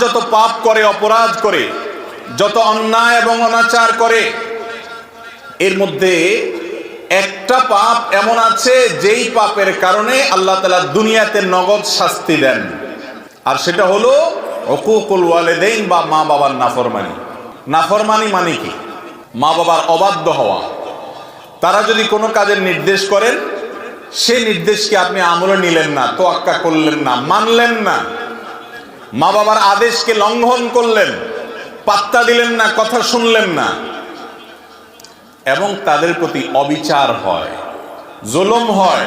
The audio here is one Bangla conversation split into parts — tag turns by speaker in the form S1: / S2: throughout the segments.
S1: যত পাপ করে, অপরাধ করে, যত অন্যায় এবং অনাচার করে, এর মধ্যে একটা পাপ এমন আছে যেই পাপের কারণে আল্লাহ তালা দুনিয়াতে নগদ শাস্তি দেন। আর সেটা হলো অকুকুল ওয়ালেদেইন বা মা বাবার নাফরমানি। নাফরমানি মানে কি? মা বাবার অবাধ্য হওয়া। তারা যদি কোনো কাজের নির্দেশ করেন, সে নির্দেশকে আপনি আমলে নিলেন না, তোয়াক্কা করলেন না, মানলেন না। মা বাবার আদেশকে লঙ্ঘন করলেন, পাত্তা দিলেন না, কথা শুনলেন না। এবং তাদের প্রতি অবিচার হয়, জুলুম হয়,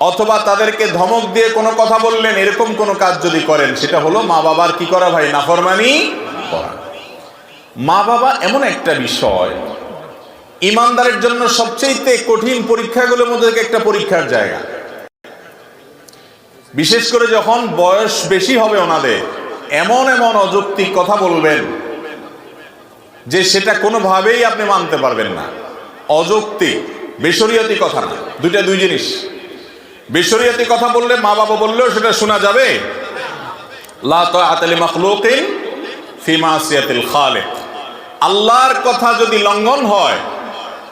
S1: অথবা তাদেরকে ধমক দিয়ে কোনো কথা বললেন, এরকম কোনো কাজ যদি করেন, সেটা হলো মা বাবার কি করা ভাই, নাফরমানি করা। মা বাবা এমন একটা বিষয়, ইমানদারের জন্য সবচেয়ে কঠিন পরীক্ষাগুলোর মধ্যে একটা পরীক্ষার জায়গা। বিশেষ করে যখন বয়স বেশি হবে ওনাদের, এমন এমন অযৌক্তিক কথা বলবেন যে সেটা কোনোভাবেই আপনি মানতে পারবেন না। অযৌক্তিক বেসরিয়তি কথা না, দুইটা দুই জিনিস। বেসরিয়তি কথা বললে মা বাবা বললেও সেটা শোনা যাবে। আল্লাহর কথা যদি লঙ্ঘন হয়,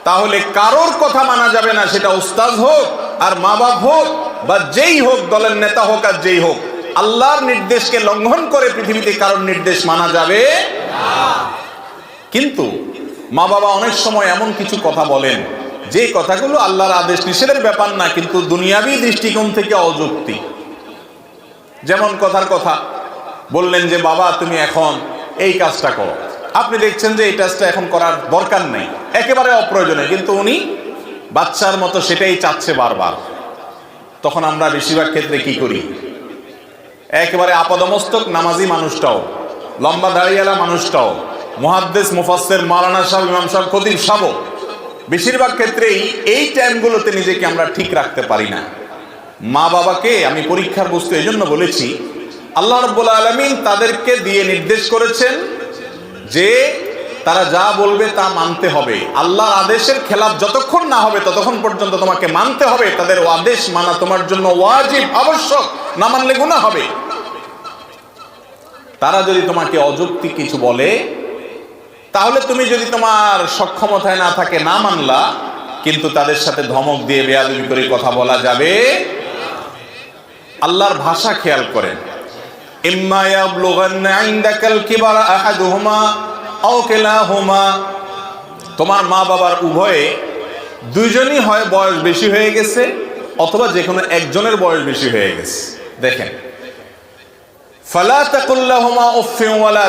S1: তাহলে কারোর কথা মানা যাবে না, সেটা উস্তাদ হোক আর মা বাপ হোক। বা যেই হোক দলের নেতা হোক আর যেই হোক, আল্লাহর নির্দেশকে লঙ্ঘন করে পৃথিবীতে কারোর নির্দেশ মানা যাবে কিন্তু মা বাবা অনেক সময় এমন কিছু কথা বলেন, যে কথাগুলো আল্লাহর আদেশ নিষেধের ব্যাপার না, কিন্তু দুনিয়াবি দৃষ্টিকোণ থেকে অযৌক্তি যেমন কথার কথা, বললেন যে, বাবা, তুমি এখন এই কাজটা করো। আপনি দেখছেন যে এই কাজটা এখন করার দরকার নেই, একেবারে অপ্রয়োজনে কিন্তু উনি বাচ্চার মতো সেটাই চাচ্ছে বারবার। তখন আমরা বেশিরভাগ ক্ষেত্রে কি করি? একেবারে আপাদমস্তক নামাজি মানুষটাও, লম্বা দাঁড়িয়েলা মানুষটাও মহাদ্দেশ মুফাসের মালানা সাহেব, ইমাম সাহেব, খতিব সাহ বেশিরভাগ ক্ষেত্রেই এই টাইমগুলোতে নিজেকে আমরা ঠিক রাখতে পারি না। মা বাবাকে আমি পরীক্ষার বস্তু এই জন্য বলেছি, আল্লাহ রব্বুল আলমিন তাদেরকে দিয়ে নির্দেশ করেছেন যে তারা যা বলবে তা মানতে হবে। আল্লাহর আদেশের খেলাফ যতক্ষণ না হবে, ততক্ষণ পর্যন্ত তোমাকে মানতে হবে। তাদের আদেশ মানা তোমার জন্য ওয়াজিব, আবশ্যক। না মানলে গুণা হবে। তারা যদি তোমাকে অযুক্তি কিছু বলে, তাহলে তুমি যদি তোমার সক্ষমতায় না থাকে না মানলা, কিন্তু তাদের সাথে ধমক দিয়ে বেয়াদবি করে কথা বলা যাবে। আল্লাহর ভাষা খেয়াল করেন। ইম্মা ইয়াবলুগান্না ইনদাকাল কিবারা আহাদুহুমা কিলাহুমা। তোমার মা বাবার উভয়ে দুইজনই হয় বয়স বেশি হয়ে গেছে, অথবা যে কোনো একজনের বয়স বেশি হয়ে গেছে। দেখেন।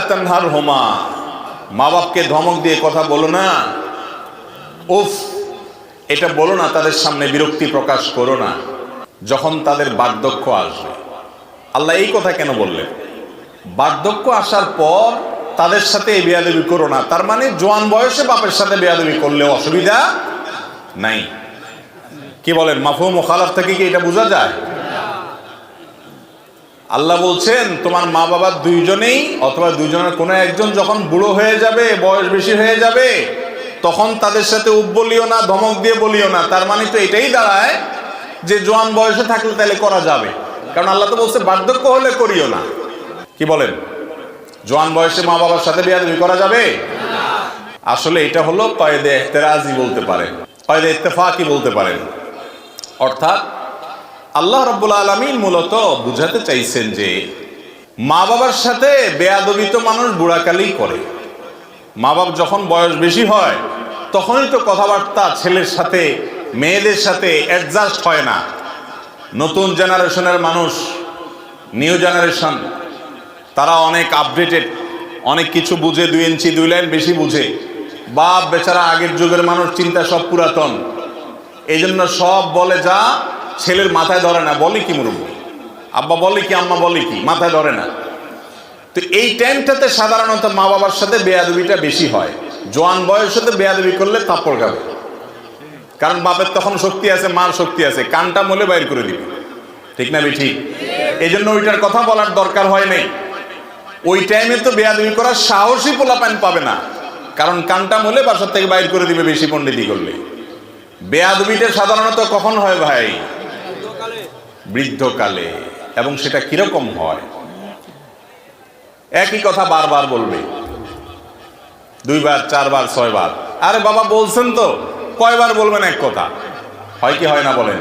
S1: তানহারহুমা। মা বাপকে ধমক দিয়ে কথা বলো না। উফ, এটা বলো না, তাদের সামনে বিরক্তি প্রকাশ করো না, যখন তাদের বার্ধক্য আসবে। আল্লাহ এই কথা কেন বললেন? বার্ধক্য আসার পর তাদের সাথে এই করো না। তার মানে জোয়ান বয়সে বাপের সাথে বেয়াদবি করলে অসুবিধা নাই। কি বলেন মাফুম খালাফ থেকে কি এটা বোঝা যায়? আল্লাহ বলছেন, তোমার মা বাবা দুইজনেই অথবা দুইজনের কোনো একজন যখন বুড়ো হয়ে যাবে, বয়স বেশি হয়ে যাবে, তখন তাদের সাথে উপ বলিও না, ধমক দিয়ে বলিও না। তার মানে তো এটাই দাঁড়ায় যে জোয়ান বয়সে থাকলে তাহলে করা যাবে। কারণ আল্লাহ তো বলছে, বার্ধক্য হলে করিও না। কি বলেন? জোয়ান বয়সে মা বাবার সাথে বিয়াদবি করা যাবে? আসলে এটা হলো কয়েদে এখতেরাজি বলতে পারেন কয়েদে ইত্তেফাকি বলতে পারেন। অর্থাৎ আল্লাহ রব্বুল আলমিন মূলত বুঝাতে চাইছেন যে মা বাবার সাথে বেয়াদবি তো মানুষ বুড়াকালেই করে। মা বাপ যখন বয়স বেশি হয়, তখনই তো কথাবার্তা ছেলের সাথে, মেয়েদের সাথে অ্যাডজাস্ট হয় না। নতুন জেনারেশনের মানুষ নিউ জেনারেশন তারা অনেক আপডেটেড অনেক কিছু বুঝে, দুই ইঞ্চি, দুই লাইন বেশি বুঝে। বাপ বেচারা আগের যুগের মানুষ, চিন্তা সব পুরাতন। এই জন্য সব বলে যা, ছেলের মাথায় ধরে না। বলে কি মুরব্বী? আব্বা বলে কি, আম্মা বলে কি? মাথায় ধরে না। তো এই টাইমটাতে সাধারণত মা বাবার সাথে বেয়াদবিটা বেশি হয়। জোয়ান বয়সেতে বেয়াদবি করলে থাপ্পড় খাবে। কারণ বাপের তখন শক্তি আছে, মার শক্তি আছে। কানটা মলে বাইর করে দিবে। ঠিক না বেঠি এই জন্য ওইটার কথা বলার দরকার হয় নাই। ওই টাইমে তো বেয়াদবি করার সাহসী পোলাপান পাবে না। কারণ কানটা হলে বাসার থেকে বাইর করে দিবে বেশি পণ্ডিতি করলে। বেয়াদবিটা সাধারণত কখন হয় ভাই? বৃদ্ধকালে। এবং সেটা কীরকম হয়? একই কথা বারবার বলবে। দুইবার, চারবার, ছয়বার। আরে বাবা, বলছেন তো, কয়বার বলবেন এক কথা? হয় কি হয় না বলেন?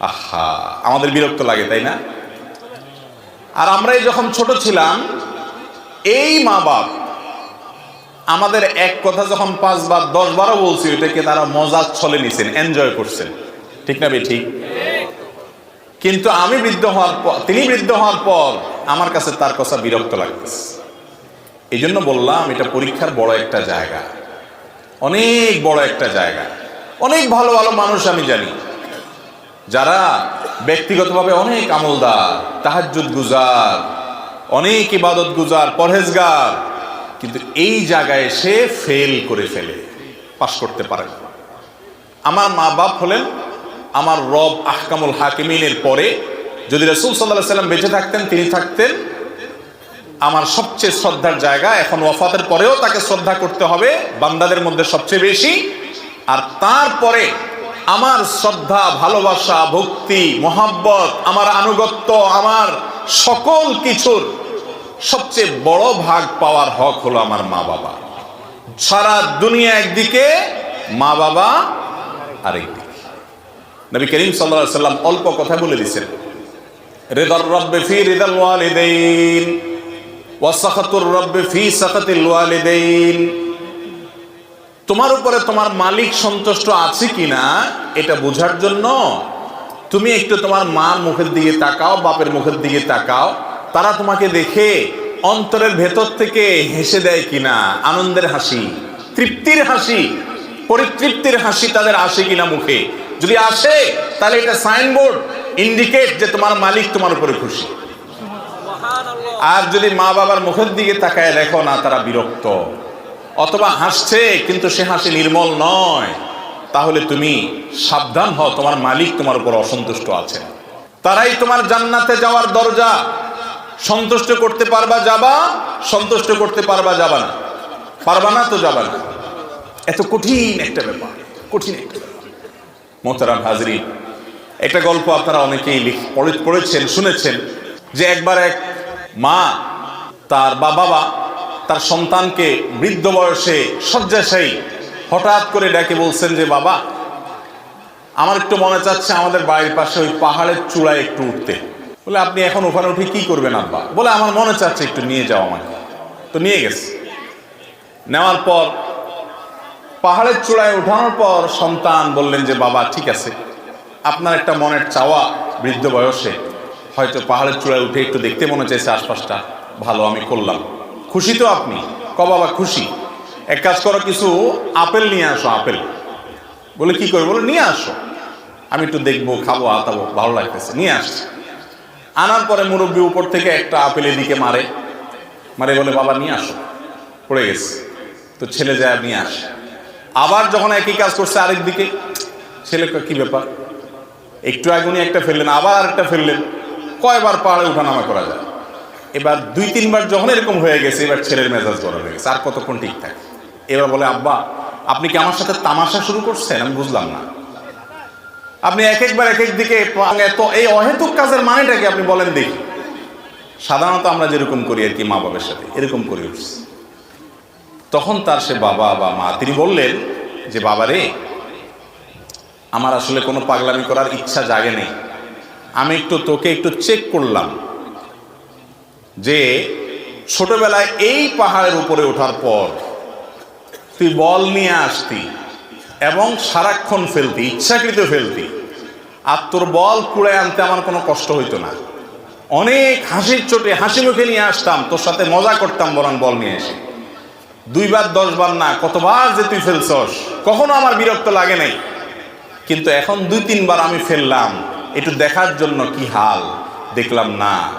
S1: আহা, আমাদের বিরক্ত লাগে, তাই না? আর আমরাই যখন ছোট ছিলাম, এই মা বাপ আমাদের এক কথা যখন পাঁচবার দশ বারও বলছি, ওইটাকে তারা মজার ছলে নিছেন এনজয় করছেন। ঠিক না ঠিক কিন্তু আমি বৃদ্ধ হওয়ার পর তিনি বৃদ্ধ হওয়ার পর আমার কাছে তার কথা বিরক্ত লাগতেছে। এই জন্য বললাম, এটা পরীক্ষার বড় একটা জায়গা। অনেক বড় একটা জায়গা। অনেক ভালো ভালো মানুষ আমি জানি। যারা ব্যক্তিগতভাবে অনেক আমলদার, তাহাজ্জুদ গুজার, অনেক ইবাদত গুজার, পরহেজগার, কিন্তু এই জায়গায় সে ফেল করে ফেলে, পাশ করতে পারে। আমার মা বাপ হলেন, আমার রব আহকামুল হাকিমিনের পরে যদি রসুল সাল্লাহ সাল্লাম বেঁচে থাকতেন, তিনি থাকতেন, আমার সবচেয়ে শ্রদ্ধার জায়গা এখন ওয়াফাতের পরেও তাকে শ্রদ্ধা করতে হবে, বান্দাদের মধ্যে সবচেয়ে বেশি, আর তারপরে আমার শ্রদ্ধা, ভালোবাসা, ভক্তি, মহাব্বত, আমার আনুগত্য, আমার সকল কিছুর সবচেয়ে বড় ভাগ পাওয়ার হক হলো আমার মা বাবা। সারা দুনিয়া একদিকে, মা বাবা আরেকদিকে নবী করিম সাল্লাল্লাহু সাল্লাম অল্প কথা বলে দিয়েছেন। রিদার রব্বে ফি রিদাল ওয়ালিদাইন ওয়াসাখাতুর রব্বে ফি সাখাতিল ওয়ালিদাইন। তোমার উপরে তোমার মালিক সন্তুষ্ট আছে কিনা, এটা বোঝার জন্য তুমি একটু তোমার মার মুখের দিকে তাকাও, বাপের মুখের দিকে তাকাও। তারা তোমাকে দেখে অন্তরের ভেতর থেকে হেসে দেয় কিনা, আনন্দের হাসি, তৃপ্তির হাসি, পরিতৃপ্তির হাসি তাদের আসে কিনা মুখে। যদি আসে, তাহলে এটা সাইনবোর্ড, ইন্ডিকেট যে তোমার মালিক তোমার উপরে খুশি। আর যদি মা বাবার মুখের দিকে তাকায় দেখো না, তারা বিরক্ত। অথবা হাসছে, কিন্তু সে হাসি নির্মল নয়। তাহলে তুমি সাবধান হও, তোমার মালিক তোমার উপর অসন্তুষ্ট আছে। তারাই তোমার জান্নাতে যাওয়ার দরজা। সন্তুষ্ট করতে পারবা যাবা, সন্তুষ্ট করতে পারবা যাবা না। পারবা না তো যাবা না। এত কঠিন একটা ব্যাপার, কঠিন একটা ব্যাপার। মোহতারাম হাজরি, একটা গল্প আপনারা অনেকেই পড়েছেন, শুনেছেন, যে একবার এক মা, তার বা তার সন্তানকে বৃদ্ধ বয়সে শয্যাশায়ী হঠাৎ করে ডেকে বলছেন যে, বাবা, আমার একটু মনে চাচ্ছে আমাদের বাড়ির পাশে ওই পাহাড়ের চূড়ায় একটু উঠতে। বলে, আপনি এখন ওখানে উঠে কি করবেন আব্বা? বলে, আমার মনে চাচ্ছে একটু নিয়ে যাও আমাকে। তো নিয়ে গেছে। নেওয়ার পর, পাহাড়ের চূড়ায় ওঠানোর পর সন্তান বললেন যে, বাবা, ঠিক আছে, আপনার একটা মনের চাওয়া বৃদ্ধ বয়সে হয়তো পাহাড়ের চূড়ায় উঠে একটু দেখতে মনে চাইছে আশপাশটা। ভালো, আমি করলাম। খুশি তো আপনি? ক বাবা, খুশি। এক কাজ করো, কিছু আপেল নিয়ে আসো, আপেল। বলে কি করে বলে, নিয়ে আসো। আমি একটু দেখব, খাব, আতাবো, ভালো লাগতেছে। নিয়ে আসছি আনার পরে মুরব্বী উপর থেকে একটা আপেল এদিকে মারে। মারে বলে, বাবা, নিয়ে আসো। পড়ে গেছে। তো ছেলে যায়, নিয়ে আসে। আবার যখন একই কাজ করছে আরেক দিকে, ছেলে কি ব্যাপার? একটু আগে উনি একটা ফেললেন, আবার একটা ফেললেন। কয়বার পাহাড়ে উঠানামা করা যায়। এবার দুই, তিনবার যখন এরকম হয়ে গেছে, এবার ছেলের মেজাজ গরম হয়ে গেছে, আর কতক্ষণ ঠিক থাকে? এবার বলে, আব্বা, আপনি কি আমার সাথে তামাশা শুরু করছেন? আমি বুঝলাম না। আপনি এক একবার এক এক দিকে এই অহেতুক কাজের মানেটা কি আপনি বলেন দেখি? সাধারণত আমরা যেরকম করি আর কি মা বাবার সাথে, এরকম করে উঠছি। তখন তার সে বাবা বা মা, তিনি বললেন যে, বাবা রে, আমার আসলে কোনো পাগলামি করার ইচ্ছা জাগে নেই। আমি একটু তোকে একটু চেক করলাম। যে ছোটবেলায় এই পাহাড়ের উপরে ওঠার পর তুই বল নিয়ে আসতি এবং সারাক্ষণ ফেলতি, ইচ্ছাকৃত ফেলতি। আর তোর বল কুড়ে আনতে আমার কোনো কষ্ট হইতো না। অনেক হাসির চোটে হাসি মুখে নিয়ে আসতাম, তোর সাথে মজা করতাম বরং বল নিয়ে এসে। দুইবার, দশবার না, কতবার যে তুই ফেলছস, কখনো আমার বিরক্ত লাগে নাই। কিন্তু এখন দুই, তিনবার আমি ফেললাম, একটু দেখার জন্য কি হাল, দেখলাম না।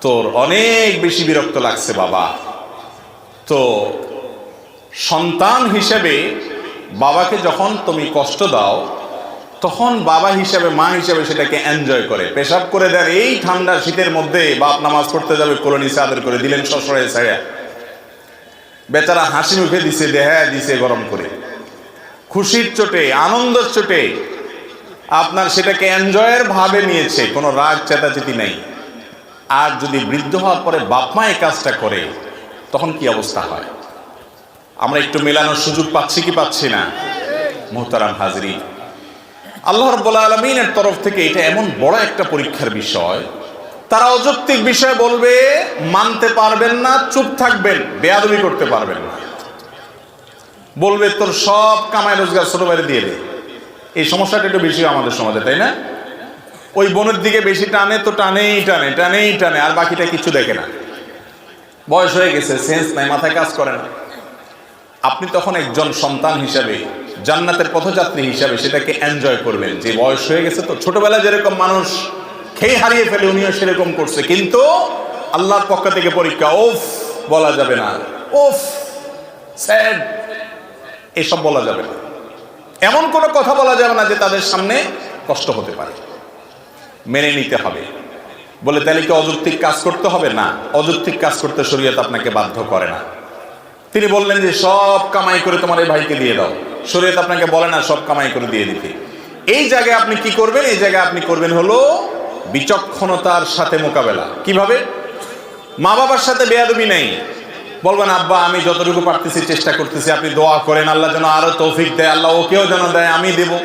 S1: তোর অনেক বেশি বিরক্ত লাগছে, বাবা। তো সন্তান হিসেবে বাবাকে যখন তুমি কষ্ট দাও, তখন বাবা হিসাবে, মা হিসাবে সেটাকে এনজয় করে। পেশাব করে দেন এই ঠান্ডা শীতের মধ্যে বাপ নামাজ পড়তে যাবে, কোরআন আদর করে দিলেন শ্বশুরে ছায়া। বেচারা হাসি মুখে দিছে দেহা দিছে গরম করে। খুশির চোটে, আনন্দের চোটে আপনার সেটাকে এনজয়ের ভাবে নিয়েছে, কোনো রাগ চেতাচেতি নাই। আর যদি বৃদ্ধ হওয়ার পরে বাপ মা এই কাজটা করে, তখন কি অবস্থা হয়? আমরা একটু মেলানোর সুযোগ পাচ্ছি কি পাচ্ছি না? মোহতারাম হাজরি আল্লাহ রব্বুল আলমিনের তরফ থেকে এটা এমন বড় একটা পরীক্ষার বিষয়। তারা অযৌক্তিক বিষয় বলবে, মানতে পারবেন না, চুপ থাকবেন, বেয়াদবি করতে পারবেন না। বলবে, তোর সব কামাই রোজগার ছোট দিয়ে দে। এই সমস্যাটা একটু বেশি আমাদের সমাজে, তাই না? ওই বোনের দিকে বেশি টানে তো টানেই টানে টানেই টানে, আর বাকিটা কিছু দেখে না। বয়স হয়ে গেছে সেন্স নাই, মাথায় কাজ করে না। আপনি তখন একজন সন্তান হিসাবে, জান্নাতের পথযাত্রী হিসাবে সেটাকে এনজয় করবেন। যে বয়স হয়ে গেছে তো ছোটবেলা যেরকম মানুষ খেয়ে হারিয়ে ফেলে, উনিও সেরকম করছে। কিন্তু আল্লাহর পক্ষ থেকে পরীক্ষা, ওফ, বলা যাবে না। ওফ, স্যাড, এসব বলা যাবে না। এমন কোনো কথা বলা যাবে না যে তাদের সামনে কষ্ট হতে পারে। মেনে নিতে হবে। বলে তাহলে কি অযৌক্তিক কাজ করতে হবে? না, অযৌক্তিক কাজ করতে শরীয়ত আপনাকে বাধ্য করে না। তিনি বললেন যে, সব কামাই করে তোমার এই ভাইকে দিয়ে দাও। শরীয়ত আপনাকে বলে না, সব কামাই করে দিয়ে দিতে। এই জায়গায় আপনি কি করবেন? এই জায়গায় আপনি করবেন হলো বিচক্ষণতার সাথে মোকাবেলা। কীভাবে? মা বাবার সাথে বেয়াদবি নেই। বলবেন, আব্বা, আমি যতটুকু পারতেছি চেষ্টা করতেছি, আপনি দোয়া করেন, আল্লাহ যেন আরও তৌফিক দেয়, আল্লাহ ওকেও যেন দেয়, আমি দেব।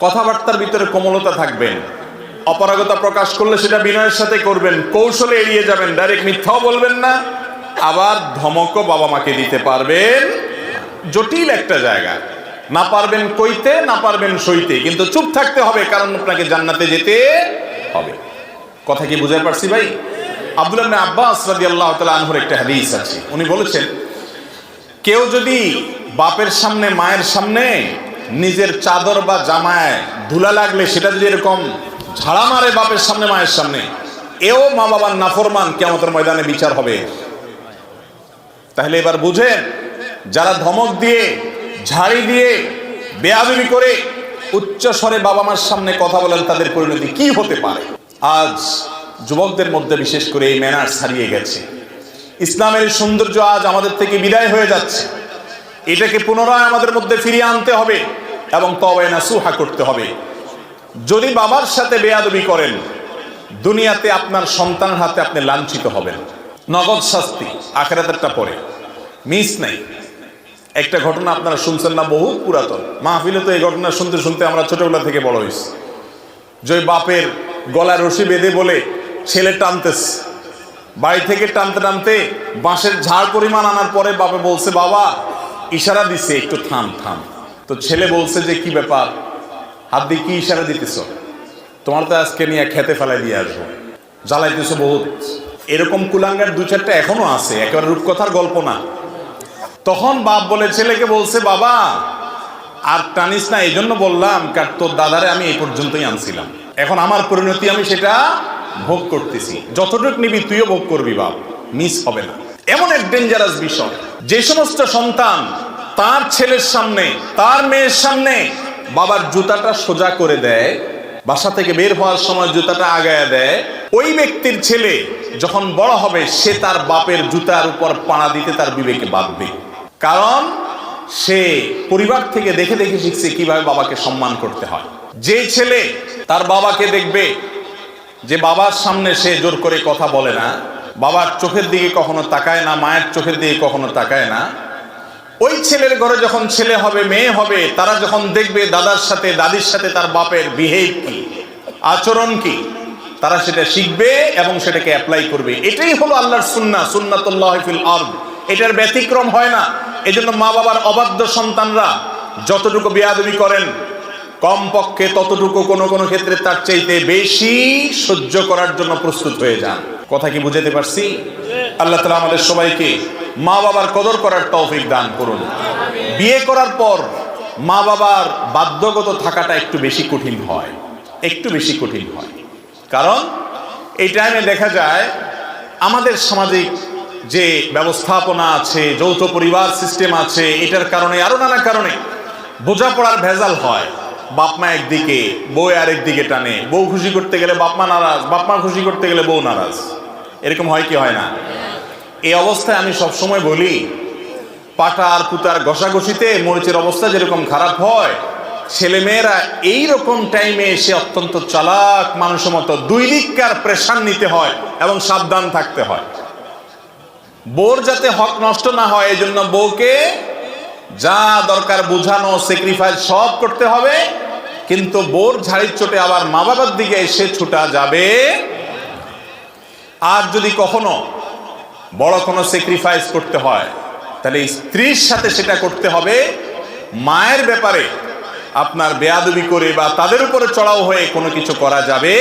S1: কথাবার্তার ভিতরে কোমলতা থাকবেন। অপারগতা প্রকাশ করলে সেটা বিনয়ের সাথে করবেন, কৌশলে এড়িয়ে যাবেন ডাইরেক্ট মিথ্যাও বলবেন না, আবার ধমকও বাবা মাকে দিতে পারবেন। জটিল একটা জায়গা। না পারবেন কইতে, না পারবেন সইতে, কিন্তু চুপ থাকতে হবে, কারণ আপনাকে জান্নাতে যেতে হবে। কথা কি বুঝাতে পারছি ভাই? আব্দুল্লাহ আব্বাস রাদিয়াল্লাহু তাআলা আনহুর একটা হাদিস আছে। উনি বলেছেন, কেউ যদি বাপের সামনে, মায়ের সামনে নিজের চাদর বা জামায় ধুলা লাগলে সেটা যদি এরকম ঝাড়া মারে বাপের সামনে, মায়ের সামনে। এও মা বাবার নাফরমান কেমতের ময়দানে বিচার হবে। তাহলে এবার বুঝেন, যারা ধমক দিয়ে, ঝাড়ি দিয়ে, বেয়াদবি করে উচ্চ স্বরে বাবা মার সামনে কথা বলেন, তাদের পরিণতি কি হতে পারে? আজ যুবকদের মধ্যে বিশেষ করে এই ম্যানার্স হারিয়ে গেছে। ইসলামের সৌন্দর্য আজ আমাদের থেকে বিদায় হয়ে যাচ্ছে। এটাকে পুনরায় আমাদের মধ্যে ফিরিয়ে আনতে হবে এবং তবে নাসুহা করতে হবে। যদি বাবার সাথে বেয়াদবি করেন, দুনিয়াতে আপনার সন্তানের হাতে আপনি লাঞ্ছিত হবেন। নগদ শাস্তি আখেরাতেরটা পরে। মিস নাই। একটা ঘটনা আপনারা শুনছেন না, বহু পুরাতন। মাহফিলে তো এই ঘটনা শুনতে শুনতে আমরা ছোটবেলা থেকে বড় হয়েছি। যে বাপের গলায় রশি বেঁধে বলে, ছেলে টানতেছে। বাড়ি থেকে টানতে টানতে বাঁশের ঝাড় পরিমাণ আনার পরে বাপে বলছে, বাবা, ইশারা দিছে একটু থাম থাম। তো ছেলে বলছে যে, কি ব্যাপার? হাত দিয়ে কি ইশারা দিতেছ? তোমার তো আজকে নিয়ে খেতে ফেলাই দিয়ে আসব। জ্বালাইতেছো বহুত। এরকম কুলাঙ্গার দু চারটা এখনও আছে, একেবারে রূপকথার গল্প না। তখন বাপ বলে, ছেলেকে বলছে, বাবা, আর টানিস না এই জন্য বললাম, কার তোর দাদারে আমি এই পর্যন্তই আনছিলাম। এখন আমার পরিণতি আমি সেটা ভোগ করতেছি। যতটুক নিবি, তুইও ভোগ করবি, বাপ। মিস হবে না। এমন এক ডেঞ্জারাস বিষয়। যে সমস্ত সন্তান তার ছেলের সামনে, তার মেয়ের সামনে বাবার জুতাটা সোজা করে দেয়, বাসা থেকে বের হওয়ার সময় জুতাটা আগায় দেয়। ওই ব্যক্তির ছেলে যখন বড় হবে, সে তার বাপের জুতার উপর পাড়া দিতে তার বিবেকে বাঁধবে। কারণ সে পরিবার থেকে দেখে দেখে শিখছে কীভাবে বাবাকে সম্মান করতে হয়। যে ছেলে তার বাবাকে দেখবে, যে বাবার সামনে সে জোর করে কথা বলে না, বাবার চোখের দিকে কখনো তাকায় না, মায়ের চোখের দিকে কখনো তাকায় না ওই ছেলের ঘরে যখন ছেলে হবে, মেয়ে হবে, তারা যখন দেখবে দাদার সাথে, দাদির সাথে তার বাপের বিহেভ কি, আচরণ কি, তারা সেটা শিখবে এবং সেটাকে অ্যাপ্লাই করবে। এটাই হলো আল্লাহর সুন্না সুন্নাতুল্লাহ ফিল আরদ। এটার ব্যতিক্রম হয় না। এজন্য মা বাবার অবাধ্য সন্তানরা যতটুকু বেয়াদবি করেন, কমপক্ষে ততটুকু কোনো কোনো ক্ষেত্রে তার চাইতে বেশি সহ্য করার জন্য প্রস্তুত হয়ে যান। কথা কি বুঝাতে পারছি? আল্লাহ তালা আমাদের সবাইকে মা বাবার কদর করার তৌফিক দান করুন। বিয়ে করার পর মা বাবার বাধ্যগত থাকাটা একটু বেশি কঠিন হয়। একটু বেশি কঠিন হয়। কারণ এই টাইমে দেখা যায় আমাদের সামাজিক যে ব্যবস্থাপনা আছে, যৌথ পরিবার সিস্টেম আছে, এটার কারণে আরও নানা কারণে বোঝাপড়ার ভেজাল হয়। বাপমা একদিকে, বউ আরেক দিকে টানে। বউ খুশি করতে গেলে বাপমা নারাজ বাপমা খুশি করতে গেলে বউ নারাজ। এরকম হয় কি হয় না? এই অবস্থায় আমি সবসময় বলি, পাটা আর পুতার ঘষাঘষিতে মরিচের অবস্থা যেরকম খারাপ হয়, ছেলেমেয়েরা এই রকম টাইমে এসে অত্যন্ত চালাক মানুষের মতো দুই দিককার প্রেশার নিতে হয় এবং সাবধান থাকতে হয়। বোর যাতে হক নষ্ট না হয় এই জন্য বউকে যা দরকার বোঝানো স্যাক্রিফাইস সব করতে হবে, কিন্তু বোর ঝাড়ির চোটে আবার মা বাবার দিকে এসে ছুটা যাবে আর যদি কখনো বড় কোনো স্যাক্রিফাইস করতে হয়, তাহলে স্ত্রীর সাথে সেটা করতে হবে। মায়ের ব্যাপারে আপনার বেয়াদবি করে বা তাদের উপরে চড়াও হয়ে কোনো কিছু করা যাবে?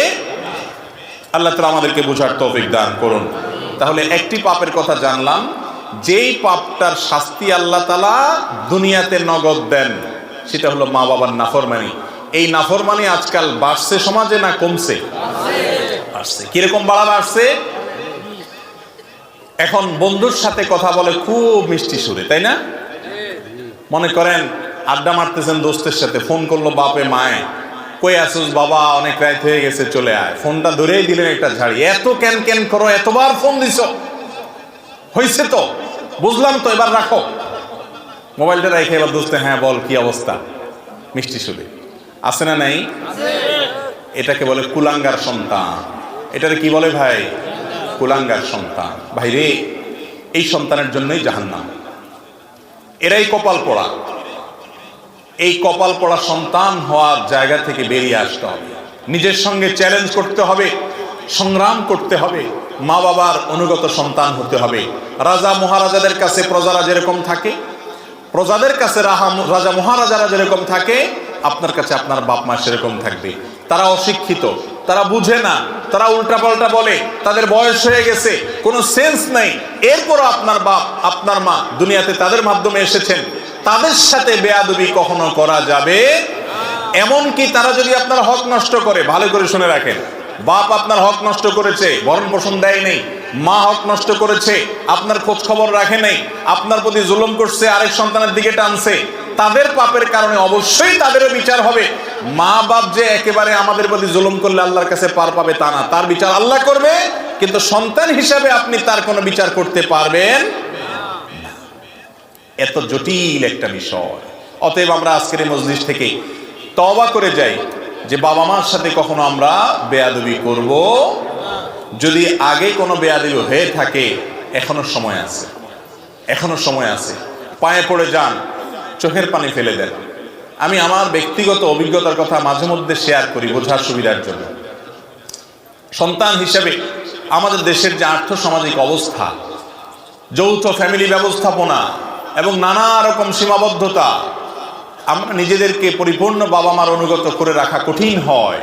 S1: আল্লাহ তালা আমাদেরকে বোঝার তৌফিক দান করুন। তাহলে একটি পাপের কথা জানলাম, যেই পাপটার শাস্তি আল্লাহ তালা দুনিয়াতে নগদ দেন, সেটা হলো মা বাবার নাফরমানি। এই নাফরমানি আজকাল বাড়ছে সমাজে না কমছে? বাড়ছে কীরকম বাড়া বাড়ছে এখন বন্ধুর সাথে কথা বলে খুব মিষ্টি সুরে, তাই না? মনে করেন, আড্ডা মারতেছেন দোস্তের সাথে, ফোন করল বাপে, মায়ে। কই আসুস বাবা, অনেক রাত হয়ে গেছে, চলে আয়। ফোনটা ধরেই দিলেন একটা ঝাড়ি। এত ক্যান ক্যান করো, এতবার ফোন দিছ। হয়েছে তো? বুঝলাম তো, এবার রাখো। মোবাইলটা রেখে এবার দোস্তে হ্যাঁ বল, কি অবস্থা? মিষ্টি সুরে। আছে না নাই? এটাকে বলে কুলাঙ্গার সন্তান। এটারে কি বলে ভাই? কুলাঙ্গার সন্তান। ভাই রে এই সন্তানের জন্যই জাহান্নাম। এরাই কপাল পড়া। এই কপাল পড়া সন্তান হওয়ার জায়গা থেকে বেরিয়ে আসতে হবে। নিজের সঙ্গে চ্যালেঞ্জ করতে হবে, সংগ্রাম করতে হবে মা বাবার অনুগত সন্তান হতে হবে। রাজা মহারাজাদের কাছে প্রজারা যেরকম থাকে, প্রজাদের কাছে রাজা মহারাজারা যেরকম থাকে, আপনার কাছে আপনার বাপ মা সেরকম থাকবে। তারা অশিক্ষিত। তারা বুঝে না, তারা উল্টাপাল্টা বলে, তাদের বয়স হয়ে গেছে, কোনো সেন্স নাই। এরপরও আপনার বাপ, আপনার মা দুনিয়াতে তাদের মাধ্যমে এসেছেন। তাদের সাথে বেয়াদবি কখনো করা যাবে? এমনকি তারা যদি আপনার হক নষ্ট করে, ভালো করে শুনে রাখেন, বাপ আপনার হক নষ্ট করেছে ভরণ পোষণ দেয় নেই, মা হক নষ্ট করেছে, আপনার খোঁজ খবর রাখে নেই, আপনার প্রতি জুলুম করছে, আরেক সন্তানের দিকে টানছে, তাদের পাপের কারণে অবশ্যই তাদেরও বিচার হবে। মা বাপ যে একেবারে আমাদের প্রতি জুলুম করলে আল্লাহর কাছে পার পাবে তা না। তার বিচার আল্লাহ করবে, কিন্তু সন্তান হিসাবে আপনি তার কোনো বিচার করতে পারবেন এত জটিল একটা বিষয়। অতএব আমরা আজকের মজলিস থেকে তবা করে যাই যে বাবা মার সাথে কখনো আমরা বেয়াদবি করব। যদি আগে কোনো বেয়াদবি হয়ে থাকে, এখনও সময় আছে। এখনও সময় আছে। পায়ে পড়ে যান, চোখের পানি ফেলে দেন। আমি আমার ব্যক্তিগত অভিজ্ঞতার কথা মাঝে মধ্যে শেয়ার করি বোঝার সুবিধার জন্য। সন্তান হিসেবে আমাদের দেশের যে আর্থ সামাজিক অবস্থা, যৌথ ফ্যামিলি ব্যবস্থাপনা এবং নানা রকম সীমাবদ্ধতা, আমরা নিজেদেরকে পরিপূর্ণ বাবা মার অনুগত করে রাখা কঠিন হয়।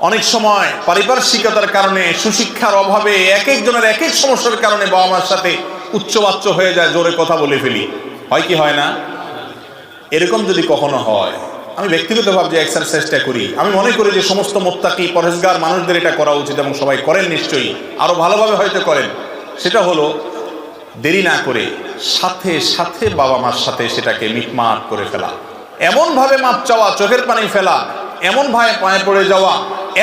S1: অনেক সময় পারিপার্শ্বিকতার কারণে, সুশিক্ষার অভাবে এক একজনের এক এক সমস্যার কারণে বাবা মার সাথে উচ্চবাচ্য হয়ে যায়, জোরে কথা বলে ফেলি। হয় কি হয় না? এরকম যদি কখনো হয়, আমি ব্যক্তিগতভাবে যে এক্সারসাইজটা করি, আমি মনে করি যে সমস্ত মোত্তাকি পরেজগার মানুষদের এটা করা উচিত এবং সবাই করেন নিশ্চয়ই আরও ভালোভাবে হয়তো করেন। সেটা হলো, দেরি না করে সাথে সাথে বাবা মার সাথে সেটাকে মিটমাট করে ফেলা। এমনভাবে মাপ চাওয়া, চোখের পানি ফেলা এমন ভাবে পায়ে পড়ে যাওয়া,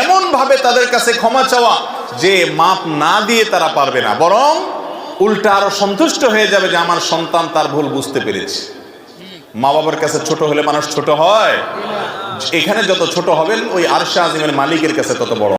S1: এমনভাবে তাদের কাছে ক্ষমা চাওয়া, যে মাপ না দিয়ে তারা পারবে না। বরং উল্টা আরও সন্তুষ্ট হয়ে যাবে যে আমার সন্তান তার ভুল বুঝতে পেরেছে। মা বাবার কাছে ছোট হলে মানুষ ছোট হয়। এখানে যত ছোট হবেন, ওই আরশা আজিমের মালিকের কাছে তত বড়